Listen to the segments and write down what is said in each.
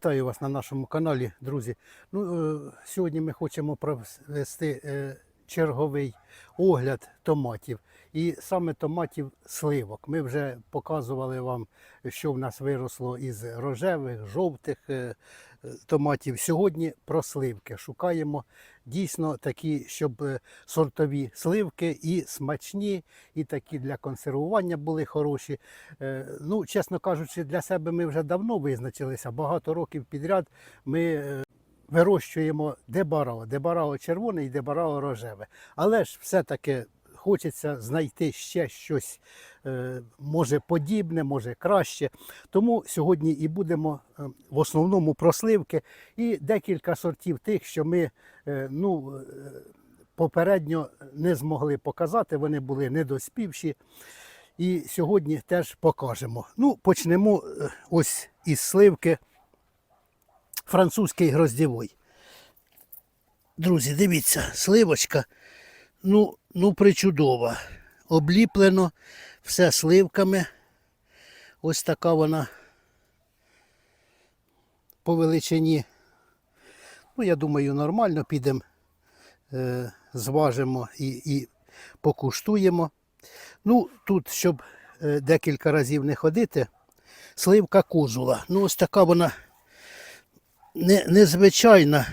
Вітаю вас на нашому каналі, друзі. Ну, е, сьогодні ми хочемо провести е, черговий огляд томатів. І саме томатів сливок. Ми вже показували вам, що в нас виросло із рожевих, жовтих е, томатів. Сьогодні про сливки. Шукаємо дійсно такі, щоб е, сортові сливки і смачні, і такі для консервування були хороші. Е, Ну, чесно кажучи, для себе ми вже давно визначилися. Багато років підряд ми е, вирощуємо дебаро. Дебаро червоне і дебаро рожеве. Але ж все-таки хочеться знайти ще щось, е, може подібне, може краще. Тому сьогодні і будемо е, в основному про сливки і декілька сортів тих, що ми е, ну, попередньо не змогли показати, вони були недоспівші. І сьогодні теж покажемо. Ну, почнемо ось із сливки французький гроздєвой. Друзі, дивіться, сливочка, ну, ну причудова. Обліплено все сливками. Ось така вона по величині. Ну, я думаю, нормально підемо, е, зважимо і, і покуштуємо. Ну, тут, щоб е, декілька разів не ходити, сливка козула. Ну, ось така вона не, незвичайна,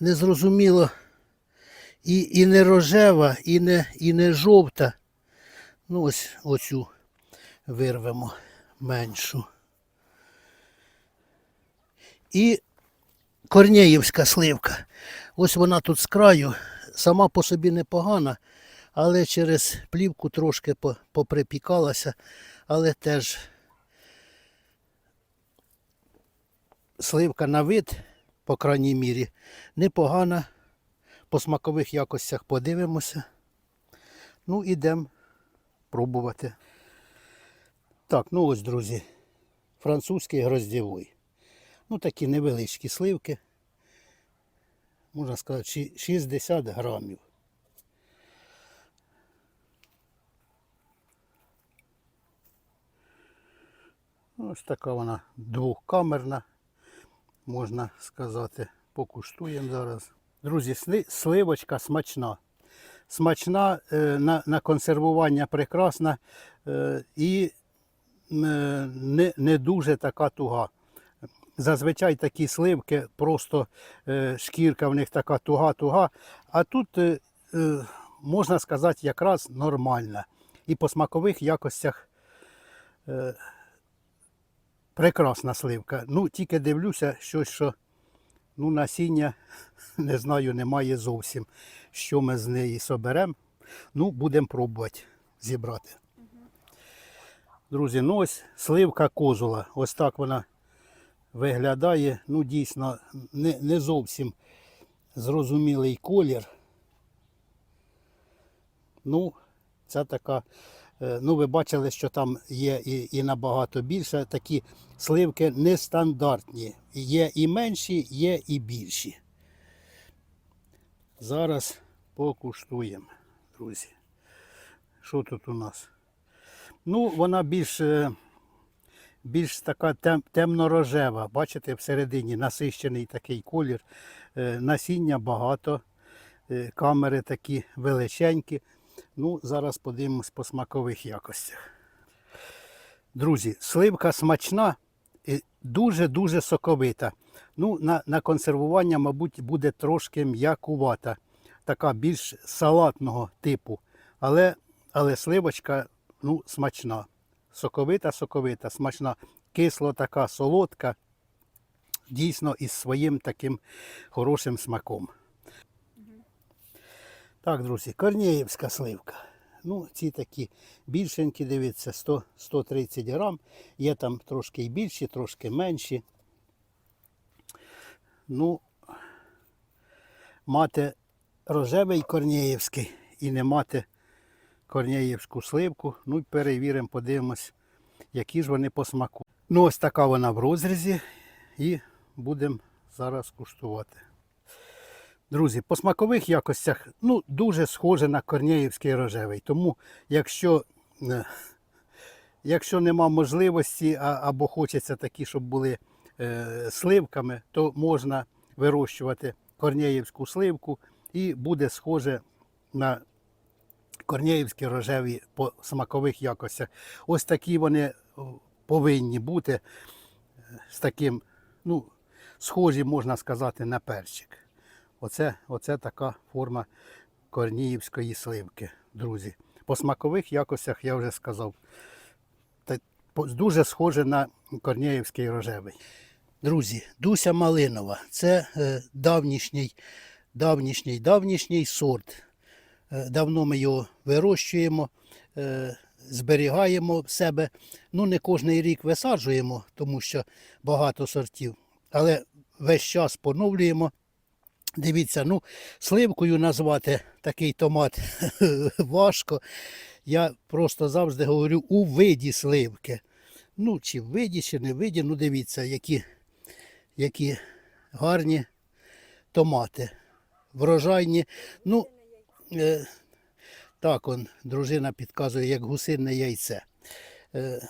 незрозуміло. І, і не рожева, і не, і не жовта. Ну, ось оцю вирвемо меншу. І корнеївська сливка. Ось вона тут з краю, сама по собі непогана, але через плівку трошки поприпікалася, але теж сливка на вид, по крайній мірі, непогана. По смакових якостях подивимося. Ну, ідемо пробувати. Так, ну ось, друзі, французький гроздєвий. Ну, такі невеличкі сливки. Можна сказати, 60 грамів. Ось така вона двохкамерна, можна сказати. Покуштуємо зараз. Друзі, сливочка смачна. Смачна, е, на, на консервування прекрасна е, і е, не, не дуже така туга. Зазвичай такі сливки, просто шкірка в них така туга-туга. А тут, можна сказати, якраз нормальна. І по смакових якостях прекрасна сливка. Ну, тільки дивлюся, щось, що ну, насіння, не знаю, немає зовсім. Що ми з неї соберемо. Ну, будемо пробувати зібрати. Друзі, ну ось сливка козула. Ось так вона виглядає. Ну, дійсно, не, не зовсім зрозумілий колір. Ну, це така. Е, Ну, ви бачили, що там є і, і набагато більше. Такі сливки нестандартні. Є і менші, є і більші. Зараз покуштуємо, друзі. Що тут у нас? Ну, вона більш, е, більш така тем, темно-рожева. Бачите, всередині насищений такий колір. Е, Насіння багато, камери такі величенькі. Ну, зараз подивимось по смакових якостях. Друзі, сливка смачна, і дуже-дуже соковита. Ну, на, на консервування, мабуть, буде трошки м'якувата, така більш салатного типу. Але, але сливочка ну, смачна. Соковита, соковита, смачна, кисло така, солодка, дійсно із своїм таким хорошим смаком. Так, друзі, корнеївська сливка. Ну, ці такі більшенькі, дивіться, 100, 130 грам. Є там трошки і більші, трошки менші. Ну, мати рожевий корнеївський і не мати корнеївську сливку. Ну, перевіримо, подивимось, які ж вони по смаку. Ну, ось така вона в розрізі. І будемо зараз куштувати. Друзі, по смакових якостях ну, дуже схоже на корнеївський рожевий. Тому, якщо, е, якщо нема можливості або хочеться такі, щоб були е, сливками, то можна вирощувати корнеївську сливку і буде схоже на корнеївські рожеві по смакових якостях. Ось такі вони повинні бути е, з таким, ну, схожі, можна сказати, на перчик. Оце, оце така форма корніївської сливки, друзі. По смакових якостях я вже сказав. Дуже схоже на корніївський рожевий. Друзі, Дуся Малинова це е, давнішній, давнішній, давнішній сорт. Е, Давно ми його вирощуємо, е, зберігаємо в себе. Ну, не кожний рік висаджуємо, тому що багато сортів, але весь час поновлюємо. Дивіться, ну, сливкою назвати такий томат важко. Я просто завжди говорю у виді сливки. Ну, чи в виді, чи не в виді, ну дивіться, які, які гарні томати. Врожайні. Ну, е, так, он, дружина підказує, як гусинне яйце. Е,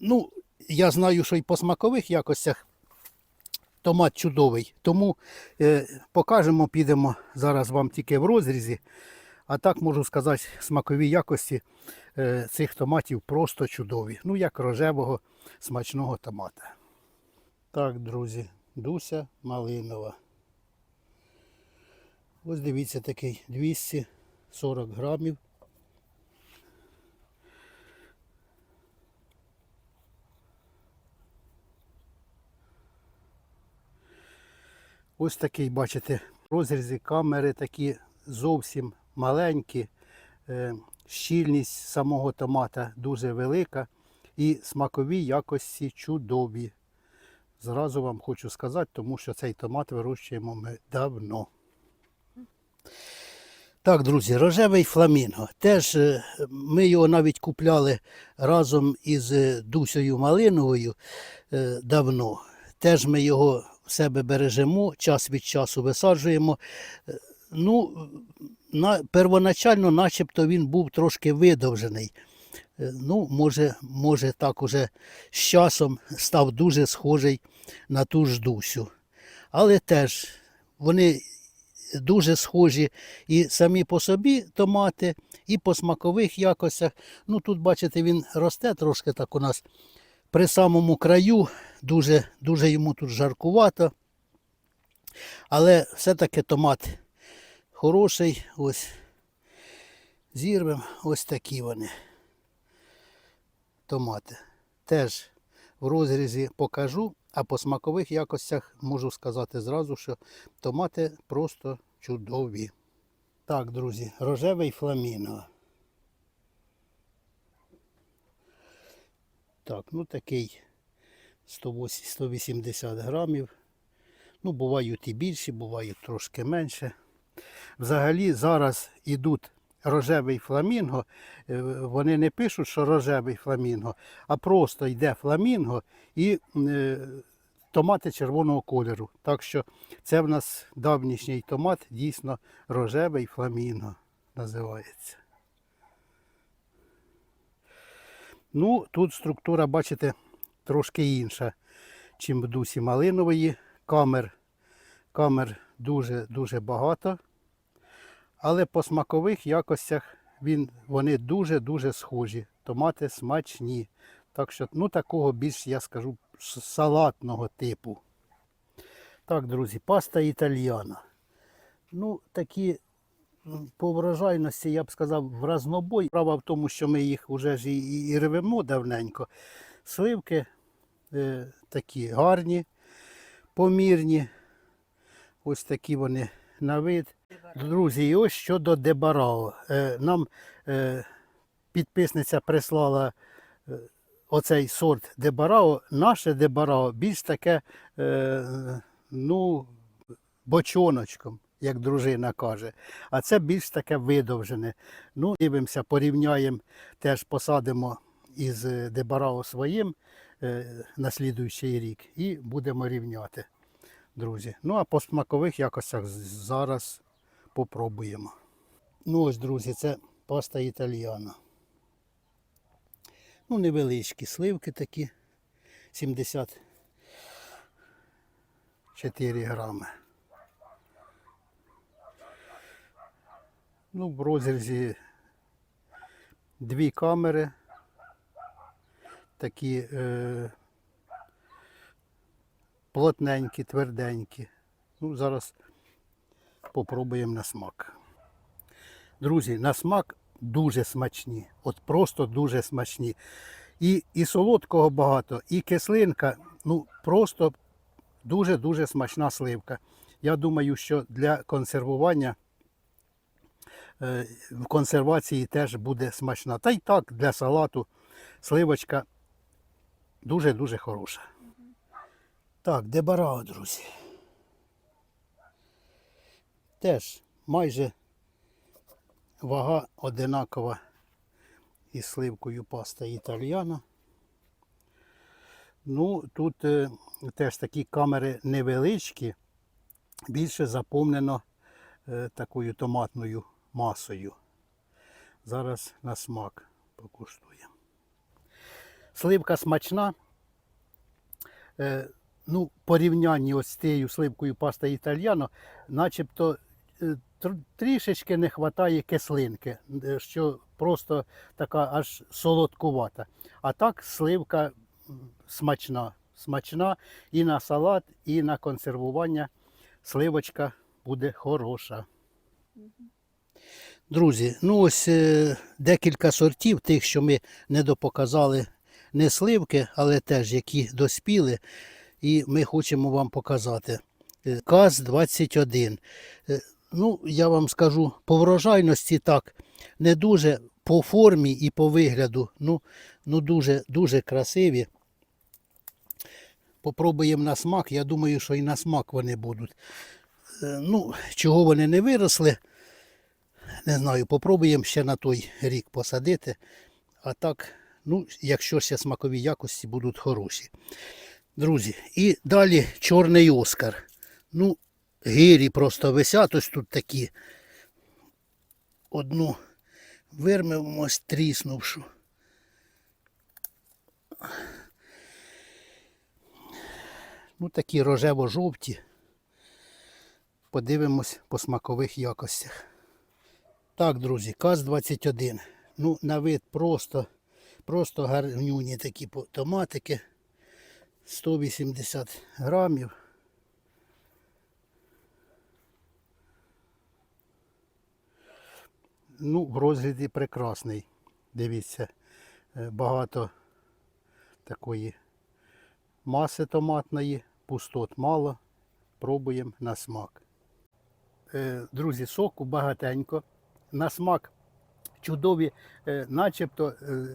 ну, я знаю, що і по смакових якостях томат чудовий. Тому е, покажемо, підемо зараз вам тільки в розрізі. А так можу сказати, смакові якості е, цих томатів просто чудові. Ну, як рожевого смачного томата. Так, друзі, Дуся Малинова. Ось дивіться такий 240 грамів. Ось такий, бачите, в розрізі камери такі зовсім маленькі. Е, Щільність самого томата дуже велика і смакові якості чудові. Зразу вам хочу сказати, тому що цей томат вирощуємо ми давно. Так, друзі, рожевий фламінго. Теж е, ми його навіть купляли разом із е, Дусею Малиновою давно. Теж ми його себе бережемо, час від часу висаджуємо. Е, Ну, на, первоначально, начебто, він був трошки видовжений. Е, Ну, може, може, так уже з часом став дуже схожий на ту ж Дусю. Але теж вони дуже схожі і самі по собі томати, і по смакових якостях. Ну тут, бачите, він росте трошки так у нас при самому краю, дуже, дуже йому тут жаркувато. Але все-таки томат хороший. Ось зірвемо, ось такі вони. Томати. Теж в розрізі покажу, а по смакових якостях можу сказати зразу, що томати просто чудові. Так, друзі, рожевий фламінго. Так, ну такий 180 180 грамів. Ну, бувають і більші, бувають трошки менше. Взагалі зараз ідуть рожевий фламінго. Е, Вони не пишуть, що рожевий фламінго, а просто йде фламінго і е, томати червоного кольору. Так що це в нас давнішній томат, дійсно рожевий фламінго називається. Ну, тут структура, бачите, трошки інша, чим в дусі малинової. Камер, камер дуже-дуже багато. Але по смакових якостях він, вони дуже-дуже схожі. Томати смачні. Так що, ну, такого більш, я скажу, салатного типу. Так, друзі, паста італьяна. Ну, такі по врожайності, я б сказав, в разнобой. Справа в тому, що ми їх вже ж і, і, ревемо давненько. Сливки е, такі гарні, помірні. Ось такі вони на вид. Друзі, і ось щодо Дебарао. Е, нам е, підписниця прислала е, оцей сорт Дебарао. Наше Дебарао більш таке, е, ну, бочоночком, як дружина каже. А це більш таке видовжене. Ну, дивимося, порівняємо, теж посадимо із е, Дебарао своїм е, на слідуючий рік і будемо рівняти, друзі. Ну, а по смакових якостях зараз попробуємо. Ну ось, друзі, це паста італіана. Ну, невеличкі сливки такі, 70 4 грами. Ну, в розрізі дві камери. Такі е, плотненькі, тверденькі. Ну, зараз попробуємо на смак. Друзі, на смак дуже смачні. От просто дуже смачні. І, і солодкого багато, і кислинка. Ну, просто дуже-дуже смачна сливка. Я думаю, що для консервування в консервації теж буде смачна. Та й так для салату сливочка дуже-дуже хороша. Так, дебарао, друзі. Теж майже вага одинакова із сливкою паста італіана. Ну, тут е, теж такі камери невеличкі, більше заповнено е, такою томатною масою. Зараз на смак покуштуємо. Сливка смачна. Е, ну, порівнянні ось з тією сливкою паста італьяно, начебто е, трішечки не вистачає кислинки, е, що просто така аж солодкувата. А так сливка смачна. Смачна і на салат, і на консервування сливочка буде хороша. Друзі, ну ось е, декілька сортів тих, що ми не допоказали не сливки, але теж які доспіли. І ми хочемо вам показати. Е, КАЗ-21. Е, Ну, я вам скажу, по врожайності так, не дуже по формі і по вигляду, ну, ну дуже, дуже красиві. Попробуємо на смак. Я думаю, що і на смак вони будуть. Ну, чого вони не виросли, не знаю, попробуємо ще на той рік посадити. А так, ну, якщо ще смакові якості будуть хороші. Друзі, і далі чорний оскар. Ну, гирі просто висять ось тут такі. Одну вирмемо ось тріснувшу. Ну, такі рожево-жовті. Подивимось по смакових якостях. Так, друзі, КАЗ-21. Ну, на вид просто, просто гарнюні такі томатики. 180 грамів. Ну, в розгляді прекрасний. Дивіться, е, багато такої маси томатної, пустот мало. Пробуємо на смак. Е, Друзі, соку багатенько. На смак чудові, е, начебто е,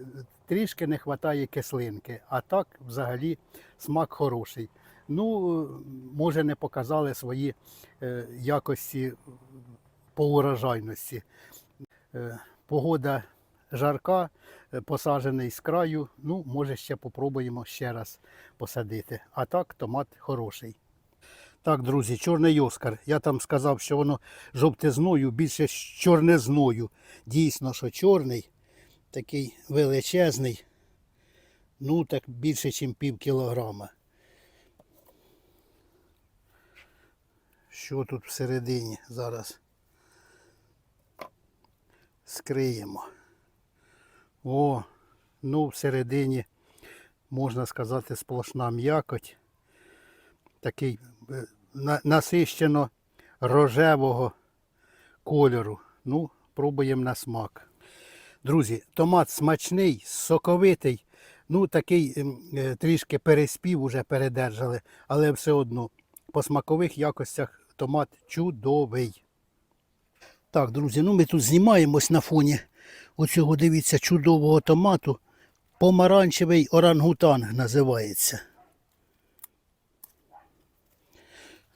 трішки не вистачає кислинки, а так взагалі смак хороший. Ну, е, може, не показали свої якості по урожайності. Погода жарка, посаджений з краю. Ну, може, ще попробуємо ще раз посадити. А так, томат хороший. Так, друзі, чорний оскар. Я там сказав, що воно жовтизною, більше з чорнизною. Дійсно, що чорний, такий величезний. Ну, так більше, ніж пів кілограма. Що тут всередині зараз? Скриємо. О, ну всередині, можна сказати, сплошна м'якоть. Такий насищено рожевого кольору. Ну, пробуємо на смак. Друзі, томат смачний, соковитий. Ну, такий ем, е, трішки переспів уже передержали, але все одно по смакових якостях томат чудовий. Так, друзі, ну ми тут знімаємось на фоні оцього, дивіться, чудового томату. Помаранчевий орангутан називається.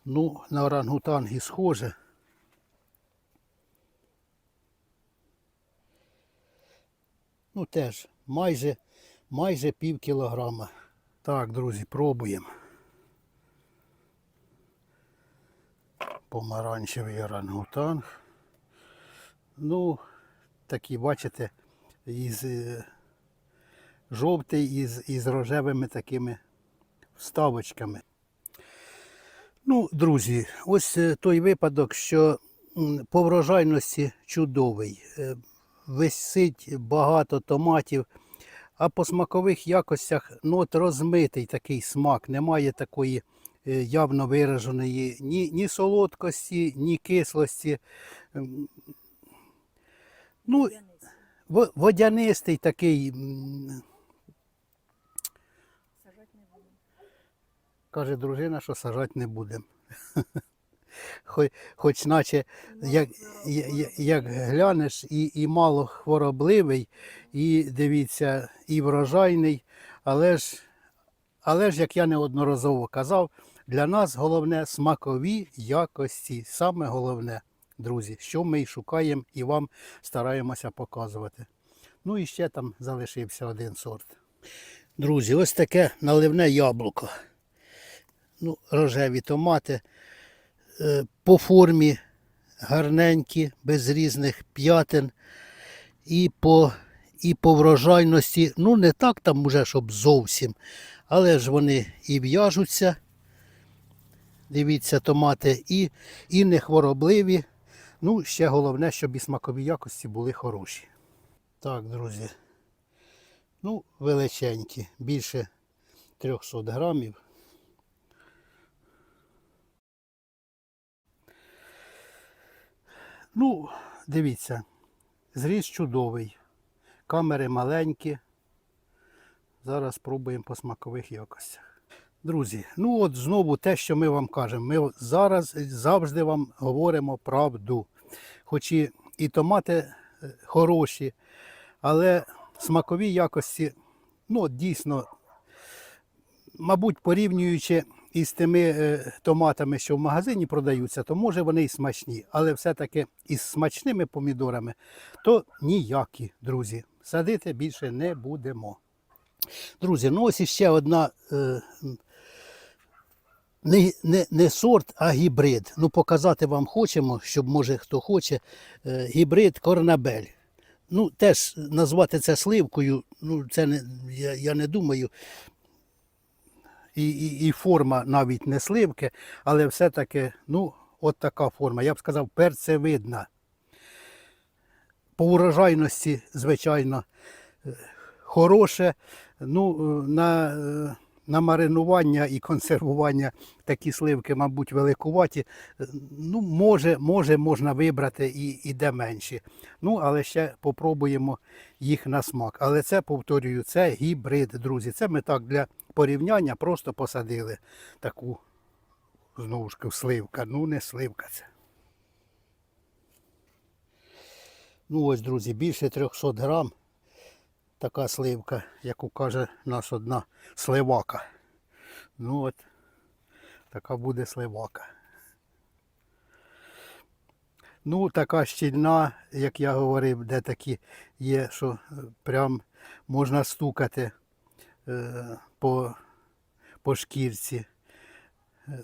Ну, на орангутанги схоже. Ну теж майже, майже пів кілограма. Так, друзі, пробуємо. Помаранчевий орангутанг. Ну, такі, бачите, із е, жовтий із, із рожевими такими вставочками. Ну, друзі, ось е, той випадок, що по врожайності чудовий. Е, Висить багато томатів, а по смакових якостях ну, от розмитий такий смак, немає такої е, явно вираженої ні, ні солодкості, ні кислості. Ну, водянистий такий, каже дружина, що сажати не будемо. Хоч, наче як, як глянеш, і, і мало хворобливий, і дивіться, і врожайний, але ж, але ж, як я неодноразово казав, для нас головне смакові якості. Саме головне, друзі, що ми й шукаємо і вам стараємося показувати. Ну і ще там залишився один сорт. Друзі, ось таке наливне яблуко. Ну, рожеві томати е, по формі гарненькі, без різних п'ятин. І по, і по врожайності, ну не так там уже, щоб зовсім, але ж вони і в'яжуться. Дивіться, томати, і, і не хворобливі. Ну, ще головне, щоб і смакові якості були хороші. Так, друзі. Ну, величенькі, більше 300 грамів. Ну, дивіться, зріз чудовий. Камери маленькі. Зараз спробуємо по смакових якостях. Друзі, ну от знову те, що ми вам кажемо. Ми зараз завжди вам говоримо правду. Хоч і, і томати е, хороші, але смакові якості, ну, дійсно, мабуть, порівнюючи із тими е, томатами, що в магазині продаються, то може вони і смачні. Але все-таки із смачними помідорами, то ніякі, друзі. Садити більше не будемо. Друзі, ну ось іще одна. Е, не, не, не сорт, а гібрид. Ну, показати вам хочемо, щоб може хто хоче. Е, гібрид Корнабель. Ну, теж назвати це сливкою, ну, це не, я, я не думаю. І, і, і форма навіть не сливки, але все-таки, ну, от така форма. Я б сказав, перцевидна. По урожайності, звичайно, е, хороше. Ну, е, на, е, на маринування і консервування такі сливки, мабуть, великуваті. Ну, може, може, можна вибрати і, і де менші. Ну, але ще попробуємо їх на смак. Але це, повторюю, це гібрид, друзі. Це ми так для порівняння просто посадили таку, знову ж таки, сливка. Ну, не сливка це. Ну ось, друзі, більше 300 грам. Така сливка, яку каже нас одна сливака. Ну от, така буде сливака. Ну, така щільна, як я говорив, де такі є, що прям можна стукати е, по, по шкірці. Е,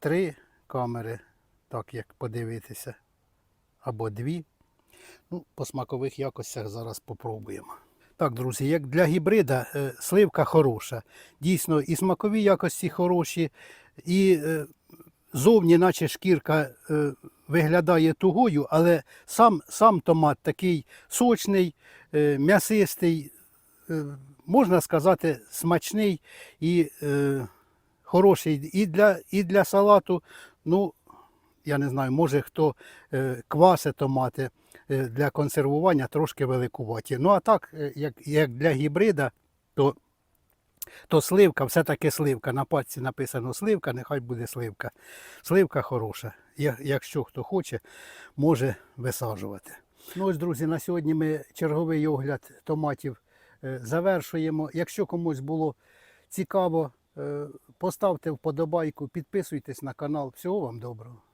Три камери, так як подивитися, або дві. Ну, по смакових якостях зараз попробуємо. Так, друзі, як для гібрида е, сливка хороша. Дійсно, і смакові якості хороші, і е, зовні, наче шкірка е, виглядає тугою, але сам, сам томат такий сочний, м'ясистий, можна сказати, смачний і хороший і для, і для салату. Ну, я не знаю, може хто е, квасе томати е, для консервування трошки великуваті. Ну а так, е, як, як для гібрида, то, то сливка, все-таки сливка. На пачці написано сливка, нехай буде сливка. Сливка хороша. Якщо хто хоче, може висаджувати. Ну ось, друзі, на сьогодні ми черговий огляд томатів завершуємо. Якщо комусь було цікаво, поставте вподобайку, підписуйтесь на канал. Всього вам доброго.